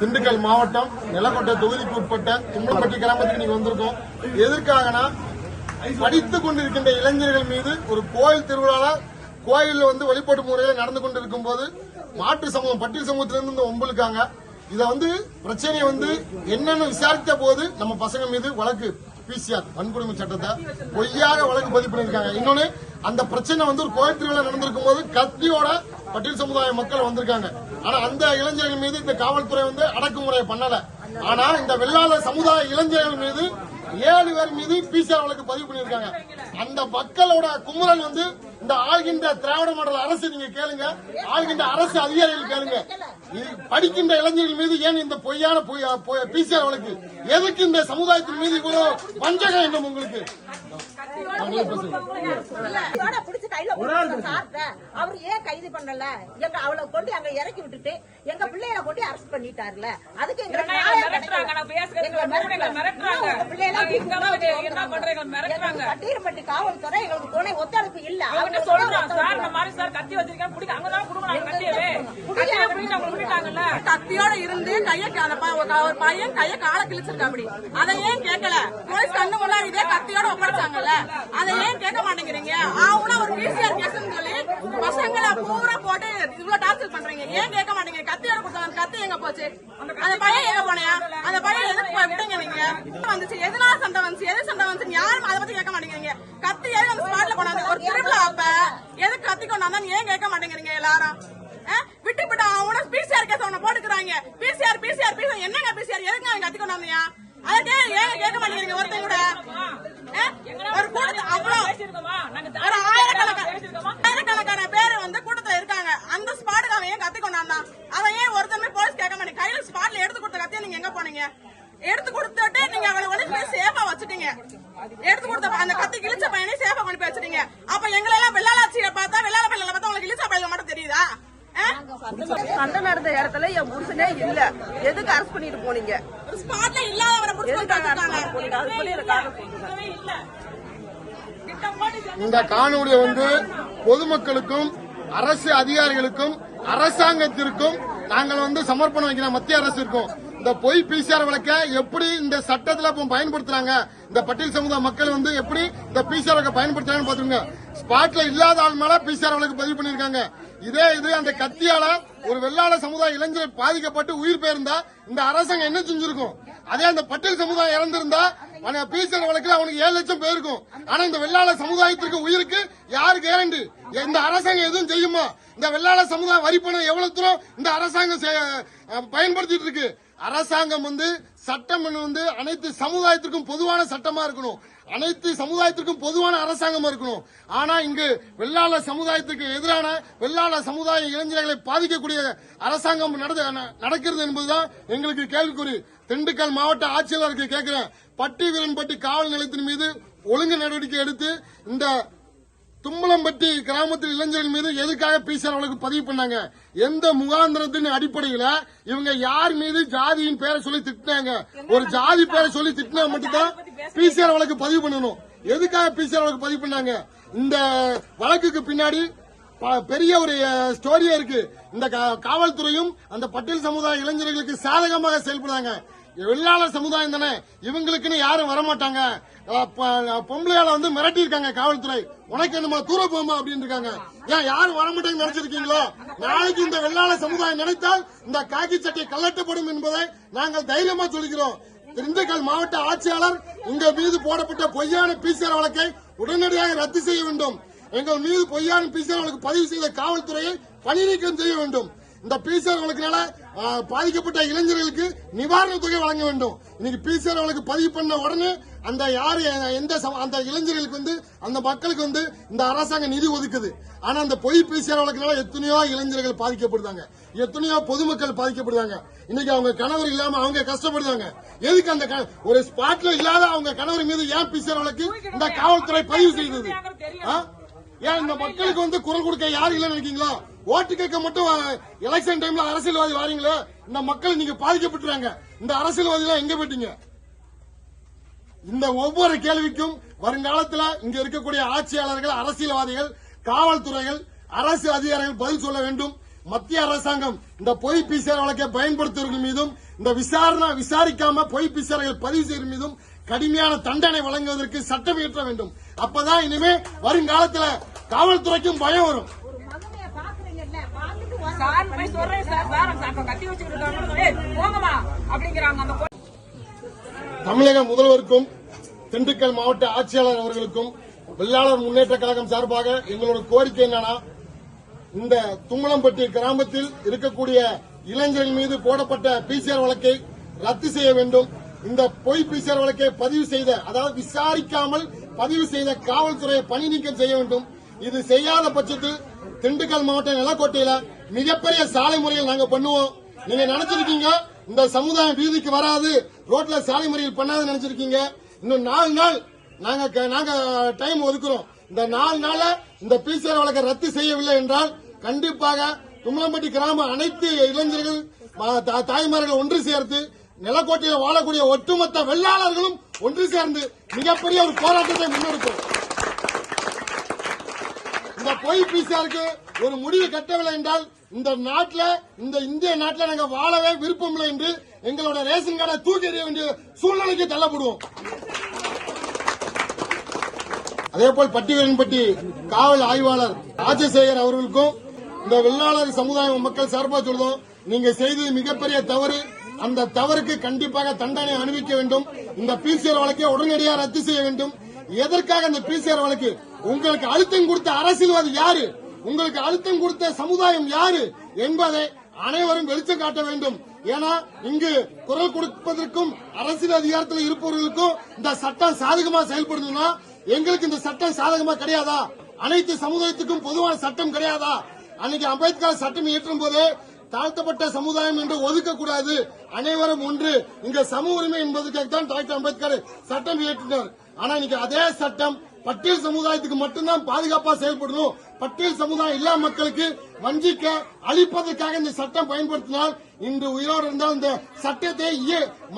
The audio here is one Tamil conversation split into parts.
திண்டுக்கல் மாவட்டம் நிலக்கோட்டை தொகுதிக்கு உட்பட்ட தும்பலப்பட்டி கிராமத்துக்கு நீங்க வந்திருக்கோம். எதற்காகனா படித்துக் கொண்டிருக்கின்ற இளைஞர்கள் மீது ஒரு கோயில் திருவிழாவில் கோயில்ல வந்து வழிபாட்டு முறையில் நடந்து கொண்டிருக்கும் போது மாற்று சமூகம் பட்டியல் சமூகத்திலிருந்து இந்த ஒம்புலுக்காங்க இதை வந்து பிரச்சனையை வந்து என்னன்னு விசாரித்த போது நம்ம பசங்க மீது வழக்கு பிசிஆர் வன்கொடுமை சட்டத்தை பொய்யாக வழக்கு பதிவு பண்ணிருக்காங்க இன்னொன்னு அந்த பிரச்சனை வந்து ஒரு கோயில் திருவிழா நடந்திருக்கும் போது கத்தியோட பட்டியல் சமுதாய மக்கள் வந்திருக்காங்க. ஆனா அந்த இளைஞர்கள் மீது இந்த காவல்துறை வந்து அடக்குமுறை பண்ணல. ஆனா இந்த வெள்ளாள சமுதாய இளைஞர்கள் மீது ஏழு பேர் மீது பிசிஆர் வழக்கு பதிவு பண்ணிருக்காங்க அந்த மக்களோட குமுறல் வந்து இந்த ஆள்கின்ற திராவிட மண்டல அரசு நீங்க கேளுங்க. ஆள்கின்ற அரசு அதிகாரிகள் கேளுங்க. படிக்கின்ற இளைஞர்கள் மீது ஏன் இந்த பொய்யான பிசிஆர் வழக்கு? எதுக்கு இந்த சமுதாயத்தின் மீது இவ்வளவு வஞ்சகம் இன்னும் உங்களுக்கு? அவரு ஏன் கைது பண்ணல? எங்க அவளை கொண்டு அங்க இறக்கி விட்டுட்டு எங்க பிள்ளைகளை கொண்டு அரெஸ்ட் பண்ணிட்டாருல? அதுக்கு பட்டியல்பட்டி காவல்துறை எங்களுக்கு துணை ஒத்துழைப்பு இல்ல. அவங்க சொல்றான் சார் இந்த மாதிரி சார் கத்தி வச்சிருக்கேன். பிடிக்க அங்கதான் கொடுக்குறாங்க கத்தியவே. கத்தியோட இருந்து கைய ஒரு ஒரு பையன் கைய கால கிழிச்சிருக்க அப்படி. அதை ஏன் கேட்கல? போலீஸ் கண்ணு முன்னாடி இதே கத்தியோட ஒப்படைச்சாங்கல்ல? அதை ஏன் கேட்க மாட்டேங்கிறீங்க. ஆவுனா ஒரு பிசிஆர் கேஸ்னு சொல்லி பசங்களை பூரா போட்டு இவ்வளவு டார்ச்சர் பண்றீங்க. ஏன் கேட்க மாட்டேங்கிறீங்க கத்தியோட கொடுத்தாங்க கத்தி எங்க போச்சு? அந்த பையன் எங்க போனையா அந்த பையன் எதுக்கு விட்டுங்க நீங்க? வந்துச்சு? எதனால சண்டை வந்துச்சு? எது சண்டை வந்துச்சு யாரும் அதை பத்தி கேட்க மாட்டேங்கிறீங்க. கத்தி எதுக்கு அந்த ஸ்பாட்ல கொண்டாந்து ஒரு திருவிழா அப்ப எது கத்தி கொண்டாந்தான்னு ஏன் கேட்க மாட்டேங்கிறீங்க எல்லாரும்? விட்டு விட்டு அவனும் பிசிஆர் கேஸ் அவன போட்டுக்கிறாங்க. பிசிஆர் பிசிஆர் பிசிஆர் என்னங்க பிசிஆர் எதுக்கு அவன் கத்தி கொண்டாந்தியா அதுக்கே ஏன் கேட்க மாட்டேங்கிறீங்க ஒருத்தன் கூட? ஒரு கூட்டத்து அவ்வளவு பேசிருக்கோமா நாங்க ஒரு ஆயிரக்கணக்கான பேர் வந்து கூட்டத்துல இருக்காங்க. அந்த ஸ்பாட்டுக்கு அவன் ஏன் கத்தி கொண்டாந்தான் அவன் ஏன் ஒருத்தமே போலீஸ் கேட்க மாட்டேங்க கையில ஸ்பாட்ல எடுத்து கொடுத்த கத்தியை நீங்க எங்க போனீங்க? எடுத்து கொடுத்துட்டு நீங்க அவளை கொண்டு போய் சேஃபா வச்சுட்டீங்க. எடுத்து கொடுத்த அந்த கத்தி கிழிச்ச பையனை சேஃபா கொண்டு போய் வச்சுட்டீங்க. அப்ப எங்களை எல்லாம் பார்த்தா வெள்ளாள பையில பார்த்தா உங்களுக்கு இழிச்ச பையில மட்டும் தெரியுதா? சண்டை நடந்த இடத்துல என் புருஷனே இல்ல. எதுக்கு அரெஸ்ட் பண்ணிட்டு போனீங்க? ஒரு ஸ்பாட்ல இல்லாதவரை புடிச்சு இந்த காணொலி வந்து பொதுமக்களுக்கும் அரசு அதிகாரிகளுக்கும் அரசாங்கத்திற்கும் நாங்கள் வந்து சமர்ப்பணம் வைக்கிறோம் மத்திய அரசு இருக்கும். இந்த பொய் பிசிஆர் வழக்க எப்படி இந்த சட்டத்தில் இப்போ பயன்படுத்துறாங்க? இந்த பட்டியல் சமுதாய மக்கள் வந்து எப்படி இந்த பிசிஆர் வழக்க பயன்படுத்துறாங்கன்னு பாத்துருங்க ஸ்பாட்ல இல்லாத ஆள் மேல பிசிஆர் வழக்கு பதிவு பண்ணிருக்காங்க இதே இது அந்த கத்தியால ஒரு வெள்ளாள சமுதாய இளைஞர் பாதிக்கப்பட்டு உயிர் பெயர்ந்தா இந்த அரசாங்கம் என்ன செஞ்சிருக்கும்? அதே அந்த பட்டியல் சமுதாயம் இறந்திருந்தா பிசிஆர் வழக்குல அவனுக்கு ஏழு லட்சம் பேருக்கும் ஆனா இந்த வெள்ளாள சமுதாயத்திற்கு உயிருக்கு யாரு கேரண்டி இந்த அரசாங்கம் எதுவும் செய்யுமா? இந்த வெள்ளாள சமுதாயம் வரி பணம் எவ்வளவு தூரம் இந்த அரசாங்கம் பயன்படுத்திட்டு இருக்கு? அரசாங்கம் வந்து சட்டம் வந்து அனைத்து சமுதாயத்திற்கும் பொதுவான சட்டமா இருக்கணும். அனைத்து சமுதாயத்திற்கும் பொதுவான அரசாங்கம் இருக்கணும். ஆனா இங்கு வெள்ளாள சமுதாயத்துக்கு எதிரான வெள்ளாள சமுதாய இளைஞர்களை பாதிக்கக்கூடிய அரசாங்கம் நடக்கிறது என்பதுதான் எங்களுக்கு கேள்விக்குறி. திண்டுக்கல் மாவட்ட ஆட்சியாளருக்கு கேட்கிறேன். பட்டி வீரன்பட்டி காவல் நிலையத்தின் மீது ஒழுங்கு நடவடிக்கை எடுத்து இந்த தும்பலம்பட்டி கிராமத்தில் இளைஞர்கள் மீது எதுக்காக பிசிஆர் வழக்கு பதிவு பண்ணாங்க? எந்த முகாந்திரத்தின் அடிப்படையில இவங்க யார் மீது ஜாதியின் பேரை சொல்லி திட்டினாங்க? ஒரு ஜாதி பேரை சொல்லி திட்டினா மட்டும்தான் பிசிஆர் வழக்கு பதிவு பண்ணணும். எதுக்காக பிசிஆர் வழக்கு பதிவு பண்ணாங்க? இந்த வழக்குக்கு பின்னாடி பெரிய ஒரு ஸ்டோரியா இருக்கு. இந்த கா- காவல்துறையும் அந்த பட்டியல் சமுதாய இளைஞர்களுக்கு சாதகமாக செயல்படுறாங்க. வெள்ளாளர் சமுதாயம் தானே? இவங்களுக்குன்னு யாரும் வரமாட்டாங்க. பொம்பளையால வந்து மிரட்டி இருக்காங்க காவல்துறை. உனக்கு என்னமா தூர போமா அப்படின்னு இருக்காங்க ஏன் யாரும் வரமாட்டாங்க நினைச்சிருக்கீங்களோ? நாளைக்கு இந்த வெள்ளாள சமுதாயம் நினைத்தால் இந்த காக்கி சட்டை கலட்டப்படும் என்பதை நாங்கள் தைரியமா சொல்கிறோம். திண்டுக்கல் மாவட்ட ஆட்சியாளர் உங்க மீது போடப்பட்ட பொய்யான பிசிஆர் வழக்கை உடனடியாக ரத்து செய்ய வேண்டும். எங்கள் மீது பொய்யான பிசிஆர் வழக்கு பதிவு செய்த காவல்துறையை பணி நீக்கம் செய்ய வேண்டும். இந்த பிசிஆர் வழக்கினால பாதிக்கப்பட்ட இளைஞர்களுக்கு நிவாரண தொகை வழங்க வேண்டும். இன்னைக்கு பிசிஆர் வழக்கு பதிவு பண்ண உடனே அந்த யாரு எந்த சம- அந்த இளைஞர்களுக்கு வந்து அந்த மக்களுக்கு வந்து இந்த அரசாங்கம் நிதி ஒதுக்குது. ஆனா அந்த பொய் பிசிஆர் வழக்கினால எத்தனையோ இளைஞர்கள் பாதிக்கப்படுறாங்க எத்தனையோ பொதுமக்கள் பாதிக்கப்படுறாங்க இன்னைக்கு அவங்க கணவர் இல்லாம அவங்க கஷ்டப்படுறாங்க எதுக்கு அந்த க- ஒரு ஸ்பாட்ல இல்லாத அவங்க கணவர் மீது ஏன் பிசிஆர் வழக்கு இந்த காவல்துறை பதிவு செய்தது? ஆ? ஏன் இந்த மக்களுக்கு வந்து குரல் கொடுக்க யாரும் இல்லைன்னு நினைக்கீங்களா ஓட்டு கேட்க மட்டும் எலெக்ஷன் டைம்ல அரசியல்வாதி வாரீங்களே? இந்த மக்கள் நீங்க பாதிக்கப்பட்டுறாங்க. இந்த அரசியல்வாதி எல்லாம் எங்க போயிட்டீங்க? இந்த ஒவ்வொரு கேள்விக்கும் வருங்காலத்துல இங்க இருக்கக்கூடிய ஆட்சியாளர்கள் அரசியல்வாதிகள் காவல்துறைகள் அரசு அதிகாரிகள் பதில் சொல்ல வேண்டும். மத்திய அரசாங்கம் இந்த பொய் பிசிஆர் வழக்கை பயன்படுத்துவர்கள் மீதும் இந்த விசாரணை விசாரிக்காம பொய் பிசிஆர்கள் பதிவு செய்யும் மீதும் கடுமையான தண்டனை வழங்குவதற்கு சட்டம் இயற்ற வேண்டும். அப்பதான் இனிமே வருங்காலத்துல காவல்துறைக்கும் பயம் வரும். தமிழக முதல்வருக்கும் திண்டுக்கல் மாவட்ட ஆட்சியாளர் அவர்களுக்கும் வெள்ளாளர் முன்னேற்ற கழகம் சார்பாக எங்களோட கோரிக்கை என்னன்னா இந்த தும்மலம்பட்டி கிராமத்தில் இருக்கக்கூடிய இளைஞர்கள் மீது போடப்பட்ட பிசிஆர் வழக்கை ரத்து செய்ய வேண்டும். இந்த பொய் பிசிஆர் வழக்கை பதிவு செய்த அதாவது விசாரிக்காமல் பதிவு செய்த காவல்துறையை பணி நீக்கம் செய்ய வேண்டும். இது செய்யாத பட்சத்தில் திண்டுக்கல் மாவட்டம் நிலக்கோட்டையில மிகப்பெரிய சாலை முறையில் நாங்க பண்ணுவோம். நீங்க நினைச்சிருக்கீங்க இந்த சமுதாயம் வீதிக்கு வராது ரோட்ல சாலை முறையில் பண்ணாது நினைச்சிருக்கீங்க. இன்னும் நாலு நாள் நாங்க க- நாங்க டைம் ஒதுக்குறோம். இந்த நாலு நாள இந்த பிசிஆர் வழக்கை ரத்து செய்யவில்லை என்றால் கண்டிப்பாக தும்மலம்பட்டி கிராம அனைத்து இளைஞர்கள் தாய்மார்கள் ஒன்று சேர்த்து நிலக்கோட்டையில் வாழக்கூடிய ஒட்டுமொத்த வெள்ளாளர்களும் ஒன்று சேர்ந்து மிகப்பெரிய ஒரு போராட்டத்தை முன்னெடுப்போம் இந்த பொய் பிசிஆருக்கு ஒரு முடிவு கட்டவில்லை என்றால் இந்த நாட்டில் இந்த இந்திய நாட்டில் நாங்கள் வாழவே விருப்பம் இல்லை என்று எங்களோட ரேஷன் கார்டை தூக்கி எறிய வேண்டிய சூழ்நிலைக்கு தள்ளப்படுவோம். அதே போல் பட்டிவரன்பட்டி காவல் ஆய்வாளர் ராஜசேகர் அவர்களுக்கும் இந்த வெள்ளாளர் சமுதாய மக்கள் சார்பாக சொல்லுவோம் நீங்க செய்தது மிகப்பெரிய தவறு. அந்த தவறுக்கு கண்டிப்பாக தண்டனை அனுபவிக்க வேண்டும். இந்த பிசிஆர் வழக்கை உடனடியாக ரத்து செய்ய வேண்டும். எதற்காக இந்த பிசிஆர் வழக்கு? உங்களுக்கு அழுத்தம் கொடுத்த அரசியல்வாதி யாரு? உங்களுக்கு அழுத்தம் கொடுத்த சமுதாயம் யாரு? என்பதை அனைவரும் வெளிச்சம் காட்ட வேண்டும். ஏன்னா இங்கு குரல் கொடுப்பதற்கும் அரசியல் அதிகாரத்தில் இருப்பவர்களுக்கும் இந்த சட்டம் சாதகமா செயல்படுதுன்னா எங்களுக்கு இந்த சட்டம் சாதகமா கிடையாதா? அனைத்து சமுதாயத்துக்கும் பொதுவான சட்டம் கிடையாதா? அன்னைக்கு அம்பேத்கர் சட்டம் இயற்றும் போது தாழ்த்தப்பட்ட சமுதாயம் என்று ஒதுக்கக்கூடாது. அனைவரும் ஒன்று. இங்க சம உரிமை என்பதற்காகத்தான் டாக்டர் அம்பேத்கர் சட்டம் இயற்றினார். ஆனா இன்னைக்கு அதே சட்டம் பட்டியல் சமுதாயத்துக்கு மட்டும்தான் பாதுகாப்பா செயல்படணும். பட்டியல் சமுதாயம் எல்லா மக்களுக்கு வஞ்சிக்க அழிப்பதற்காக இந்த சட்டம் பயன்படுத்தினால் இன்று உயிரோடு இருந்தால் இந்த சட்டத்தை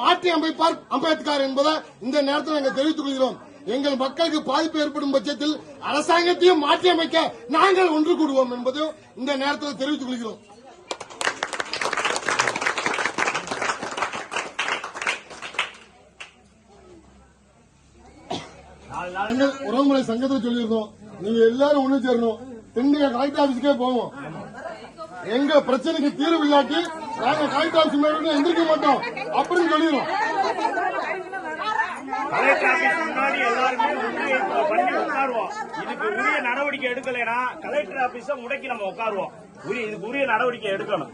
மாற்றி அமைப்பார் அம்பேத்கர் என்பதை இந்த நேரத்தில் நாங்கள் தெரிவித்துக் கொள்கிறோம். எங்கள் மக்களுக்கு பாதிப்பு ஏற்படும் பட்சத்தில் அரசாங்கத்தையும் மாற்றி அமைக்க நாங்கள் ஒன்று கூடுவோம் என்பதையும் இந்த நேரத்தில் தெரிவித்துக் கொள்கிறோம். உறவுமுறை சங்கத்தை சொல்லியிருந்தோம் நீங்க எல்லாரும் ஒண்ணு சேரணும். திண்டுக்க கலெக்டர் ஆபீஸ்க்கே போவோம். எங்க பிரச்சனைக்கு தீர்வு இல்லாட்டி நாங்க கலெக்டர் ஆபீஸ் மேல எந்திரிக்க மாட்டோம். அப்படின்னு சொல்லிடுவோம் கலெக்டர் ஆபீஸ் முன்னாடி எல்லாருமே பண்ணி உட்காருவோம். இதுக்கு உரிய நடவடிக்கை எடுக்கலைன்னா கலெக்டர் ஆபீஸ முடக்கி நம்ம உட்காருவோம். உரிய இதுக்கு உரிய நடவடிக்கை எடுக்கணும்.